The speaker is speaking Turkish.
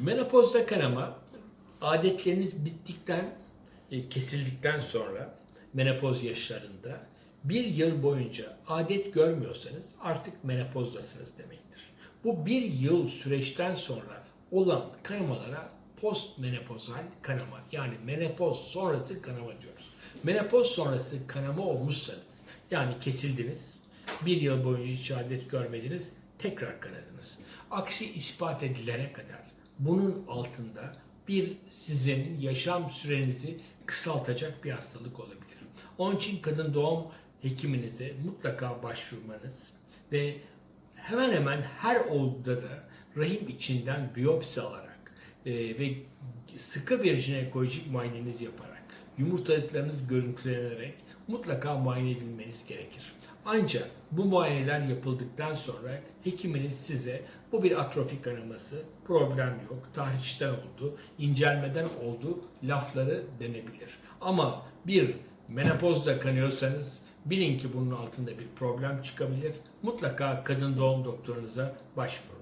Menopozda kanama adetleriniz bittikten, e, kesildikten sonra menopoz yaşlarında bir yıl boyunca adet görmüyorsanız artık menopozdasınız demektir. Bu bir yıl süreçten sonra olan kanamalara postmenopozal kanama yani menopoz sonrası kanama diyoruz. Menopoz sonrası kanama olmuşsanız yani kesildiniz, bir yıl boyunca hiç adet görmediniz, tekrar kanadınız. Aksi ispat edilene kadar bunun altında bir sizin yaşam sürenizi kısaltacak bir hastalık olabilir. Onun için kadın doğum hekiminize mutlaka başvurmanız ve hemen hemen her olguda da rahim içinden biyopsi alarak e, ve sıkı bir jinekolojik muayeneniz yaparak yumurtalıklarınız görüntülenerek mutlaka muayene edilmeniz gerekir. Ancak bu muayeneler yapıldıktan sonra hekiminiz size bu bir atrofik kanaması, problem yok, tahriçten oldu, incelmeden oldu lafları denebilir. Ama bir menopozda kanıyorsanız bilin ki bunun altında bir problem çıkabilir. Mutlaka kadın doğum doktorunuza başvurun.